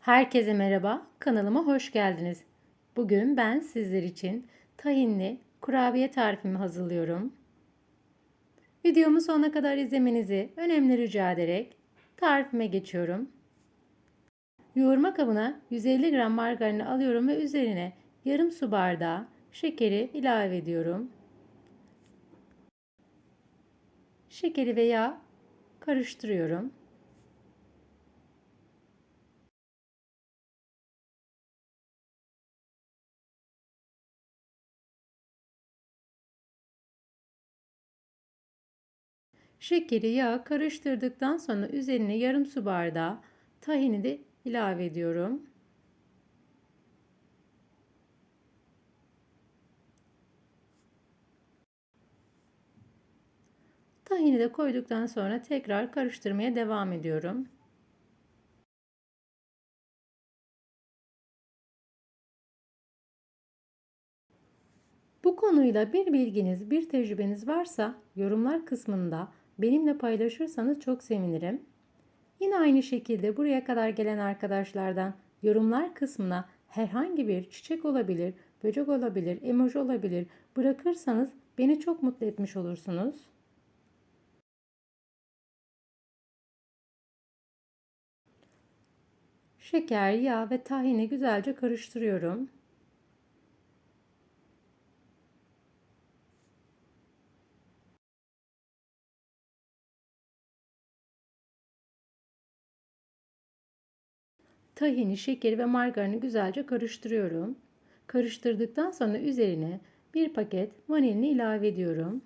Herkese merhaba, kanalıma hoş geldiniz. Bugün ben sizler için tahinli kurabiye tarifimi hazırlıyorum. Videomu sonuna kadar izlemenizi önemli rica ederek tarifime geçiyorum. Yoğurma kabına 150 gram margarini alıyorum ve üzerine yarım su bardağı şekeri ilave ediyorum. Şekeri ve yağ karıştırıyorum. Şekeri, yağı karıştırdıktan sonra üzerine yarım su bardağı tahini de ilave ediyorum. Tahini de koyduktan sonra tekrar karıştırmaya devam ediyorum. Bu konuyla bir bilginiz, bir tecrübeniz varsa yorumlar kısmında benimle paylaşırsanız çok sevinirim. Yine aynı şekilde buraya kadar gelen arkadaşlardan yorumlar kısmına herhangi bir çiçek olabilir, böcek olabilir, emoji olabilir bırakırsanız beni çok mutlu etmiş olursunuz. Şeker, yağ ve tahini güzelce karıştırıyorum. Tahini, şekeri ve margarini güzelce karıştırıyorum. Karıştırdıktan sonra üzerine bir paket vanilini ilave ediyorum.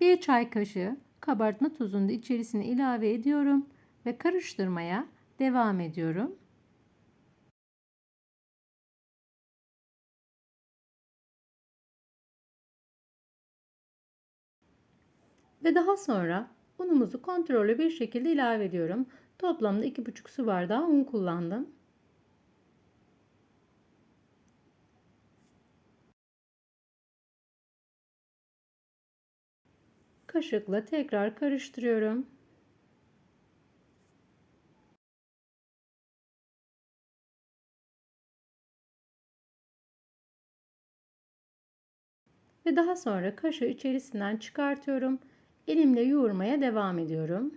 Bir çay kaşığı kabartma tozunu da içerisine ilave ediyorum ve karıştırmaya devam ediyorum. Ve daha sonra unumuzu kontrollü bir şekilde ilave ediyorum. Toplamda 2,5 su bardağı un kullandım. Kaşıkla tekrar karıştırıyorum. Ve daha sonra kaşığı içerisinden çıkartıyorum Elimle yoğurmaya devam ediyorum.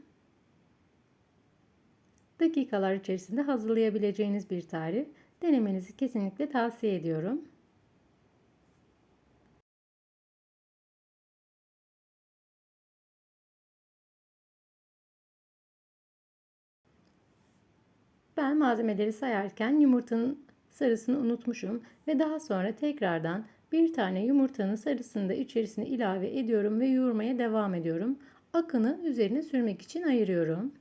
Dakikalar içerisinde hazırlayabileceğiniz bir tarif. Denemenizi kesinlikle tavsiye ediyorum. Ben malzemeleri sayarken yumurtanın sarısını unutmuşum ve daha sonra tekrardan bir tane yumurtanın sarısını da içerisine ilave ediyorum ve yoğurmaya devam ediyorum. Akını üzerine sürmek için ayırıyorum.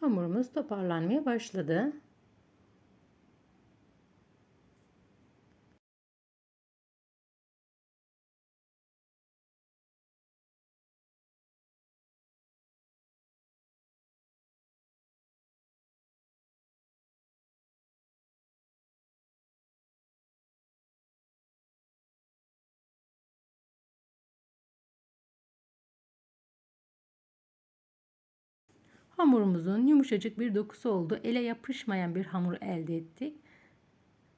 Hamurumuz toparlanmaya başladı. Hamurumuzun yumuşacık bir dokusu oldu. Ele yapışmayan bir hamur elde ettik.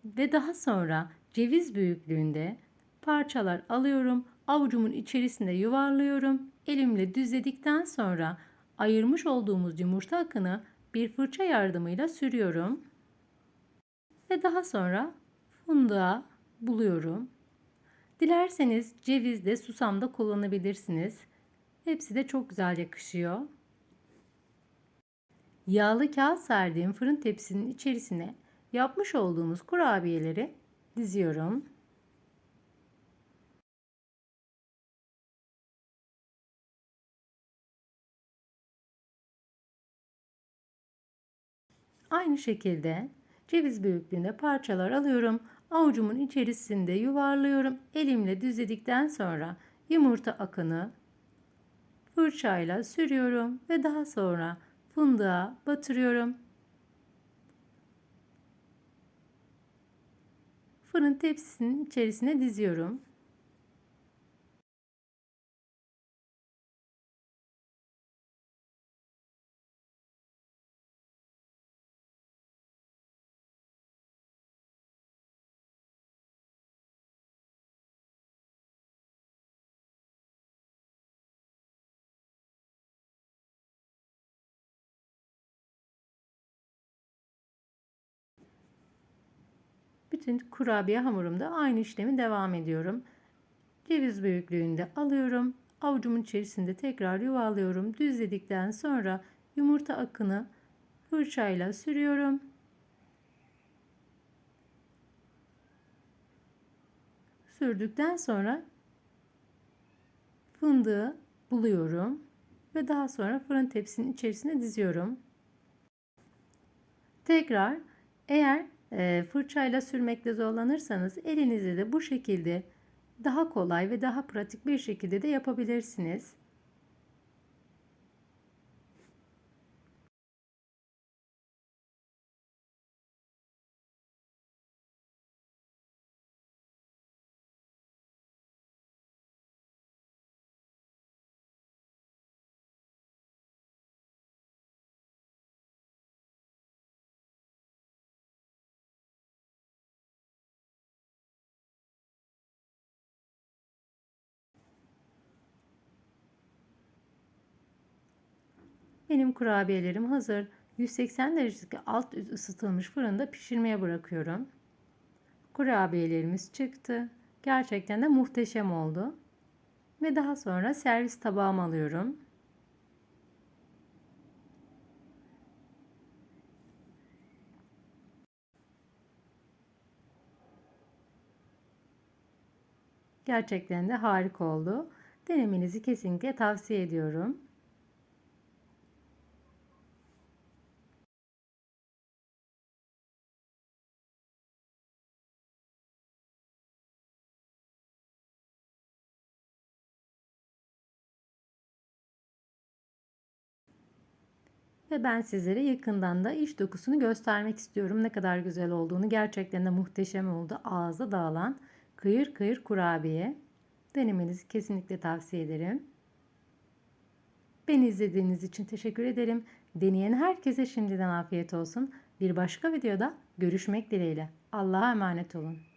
Ve daha sonra ceviz büyüklüğünde parçalar alıyorum. Avucumun içerisinde yuvarlıyorum. Elimle düzledikten sonra ayırmış olduğumuz yumurta akını bir fırça yardımıyla sürüyorum. Ve daha sonra fındığa buluyorum. Dilerseniz ceviz de susam da kullanabilirsiniz. Hepsi de çok güzel yakışıyor. Yağlı kağıt serdiğim fırın tepsinin içerisine yapmış olduğumuz kurabiyeleri diziyorum. Aynı şekilde ceviz büyüklüğünde parçalar alıyorum. Avucumun içerisinde yuvarlıyorum. Elimle düzledikten sonra yumurta akını fırçayla sürüyorum ve daha sonra fındığa batırıyorum. Fırın tepsisinin içerisine diziyorum. Bütün kurabiye hamurumda aynı işlemi devam ediyorum. Ceviz büyüklüğünde alıyorum. Avucumun içerisinde tekrar yuvarlıyorum. Düzledikten sonra yumurta akını fırçayla sürüyorum. Sürdükten sonra fındığı buluyorum ve daha sonra fırın tepsinin içerisine diziyorum. Tekrar eğer fırçayla sürmekte zorlanırsanız elinizde de bu şekilde daha kolay ve daha pratik bir şekilde de yapabilirsiniz. Benim kurabiyelerim hazır. 180 derecelik alt üst ısıtılmış fırında pişirmeye bırakıyorum. Kurabiyelerimiz çıktı. Gerçekten de muhteşem oldu. Ve daha sonra servis tabağıma alıyorum. Gerçekten de harika oldu. Denemenizi kesinlikle tavsiye ediyorum. Ve ben sizlere yakından da iç dokusunu göstermek istiyorum. Ne kadar güzel olduğunu. Gerçekten de muhteşem oldu. Ağza dağılan kıyır kıyır kurabiye. Denemenizi kesinlikle tavsiye ederim. Beni izlediğiniz için teşekkür ederim. Deneyen herkese şimdiden afiyet olsun. Bir başka videoda görüşmek dileğiyle. Allah'a emanet olun.